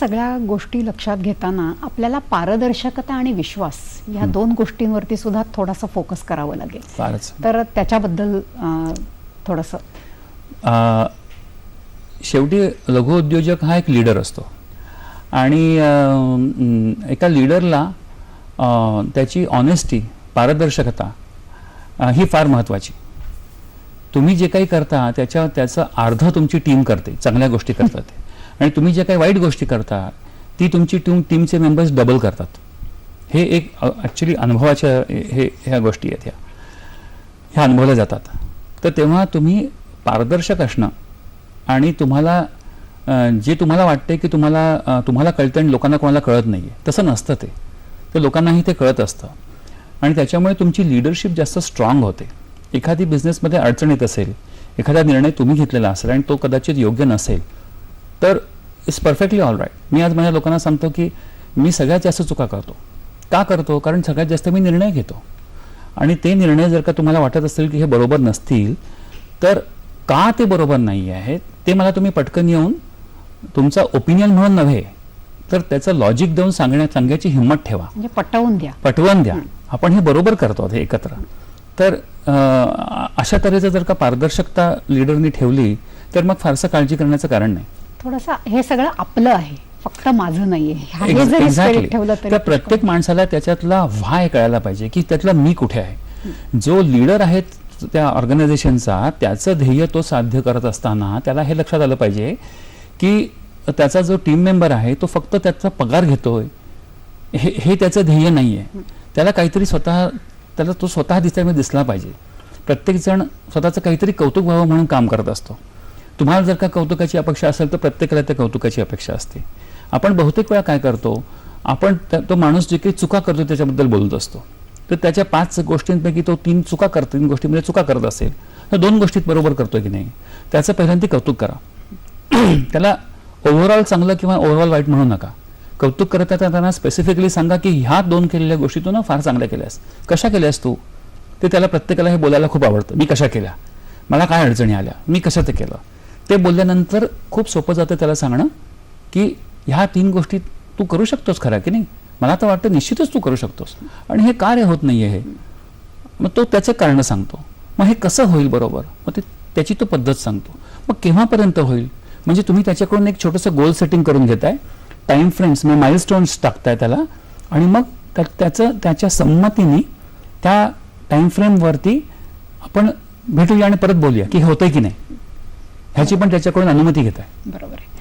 सगळ्या गोष्टी लक्षात घेताना आपल्याला पारदर्शकता आणि विश्वास या दोन गोष्टींवरती सुद्धा थोडासा फोकस करावं लागेल. फारच. तर त्याच्याबद्दल थोडंसं. शेवटी लघुउद्योजक हा एक लीडर असतो. आणि एका लीडरला त्याची ऑनेस्टी पारदर्शकता ही फार महत्त्वाची तुम्ही जे काही करता त्याच्या त्याचं अर्ध तुमची टीम करते चांगल्या गोष्टी करतात ते. आणि तुम्ही जे काही वाईट गोष्टी करता ती तुमची टीम टीमचे मेंबर्स डबल करतात. हे एक ॲक्च्युली अनुभवाच्या हे ह्या गोष्टी आहेत ह्या. ह्या अनुभवल्या जातात. तर तेव्हा तुम्ही पारदर्शक असणं आणि तुम्हाला जे तुम्हाला वाटते की तुम्हाला तुम्हाला कळतं आणि लोकांना कोणाला कळत नाही आहे तसं नसतं ते. तर लोकांनाही ते कळत असतं. आणि त्याच्यामुळे तुमची लिडरशिप जास्त स्ट्रॉंग होते. एखादी बिझनेसमध्ये अडचण येत असेल एखादा निर्णय तुम्ही घेतलेला असेल आणि तो कदाचित योग्य नसेल तर इट्स परफेक्टली ऑल राईट मी आज माझ्या लोकांना सांगतो की मी सगळ्यात जास्त चुका करतो. का करतो? कारण सगळ्यात जास्त मी निर्णय घेतो. आणि ते निर्णय जर का तुम्हाला वाटत असेल की हे बरोबर नसतील तर का ते बरोबर नाही आहेत ते मला तुम्ही पटकन येऊन तुमचा ओपिनियन म्हणून नव्हे तर त्याचं लॉजिक देऊन सांगण्यात सांगायची हिंमत ठेवा. म्हणजे पटवून द्या. पटवून द्या. आपण हे बरोबर करतो हे एकत्र. तर अशा तऱ्हेचं जर का पारदर्शकता लिडरनी ठेवली तर मग फारसं काळजी करण्याचं कारण नाही. थोडंसं हे सगळं आपलं आहे. फक्त माझं नाहीये. हे तरी प्रत्येक माणसाला त्याच्यातला व्हाय कळायला पाहिजे की त्यातला मी कुठे आहे? जो लीडर आहे त्या ऑर्गनायझेशनचा त्याचं ध्येय तो साध्य करत असताना त्याला हे लक्षात आलं पाहिजे की त्याचा जो टीम मेंबर आहे तो फक्त त्याचा पगार घेतोय. हे हे त्याचं ध्येय नाही आहे त्याला काहीतरी स्वतः त्याला तो स्वतः दिसायला दिसला पाहिजे. प्रत्येकजण स्वतःचं काहीतरी कौतुक व्हावं म्हणून काम करत असतो. तुम्हाला जर का कौतुकाची अपेक्षा असेल तर प्रत्येकाला त्या कौतुकाची अपेक्षा असते. आपण बहुतेक वेळा काय करतो आपण त्या- तो माणूस जे काही चुका करतो त्याच्याबद्दल बोलत असतो. तर त्याच्या पाच गोष्टींपैकी तो तीन चुका करतो तीन गोष्टीमध्ये म्हणजे चुका करत असेल तर दोन गोष्टीत बरोबर करतोय की नाही? त्याचं पहिल्यांदा कौतुक करा. त्याला ओव्हरऑल चांगलं किंवा ओव्हरऑल वाईट म्हणू नका. कौतुक करत त्यांना स्पेसिफिकली सांगा की ह्या दोन केलेल्या गोष्टी तू ना फार चांगल्या केल्यास. कशा केल्यास तू? ते त्याला प्रत्येकाला हे बोलायला खूप आवडतं. मी कशा केल्या? मला काय अडचणी आल्या? मी कशाचं ते केलं? ते बोलल्यानंतर खूप सोपं जातं त्याला सांगणं की ह्या तीन गोष्टी तू करू शकतोस खरं की नाही? मला तर वाटतं निश्चितच तू करू शकतोस. आणि हे कार्य होत नाहीये हे. मग तो त्याचं कारण सांगतो. मग हे कसं होईल बरोबर? मग ते त्याची तो पद्धत सांगतो. मग केव्हापर्यंत होईल? म्हणजे तुम्ही त्याच्याकडून एक छोटंसं गोल सेटिंग करून घेताय टाइम फ्रेम्स म्हणजे माइलस्टोन्स टाकताय त्याला आणि मग त्या- त्याचं त्याच्या संमतीने त्या टाइम फ्रेमवरती आपण भेटूया आणि परत बोलूया की होतंय की नाही. ह्याची पण त्याच्याकडून अनुमती घेत आहे बरोबर आहे.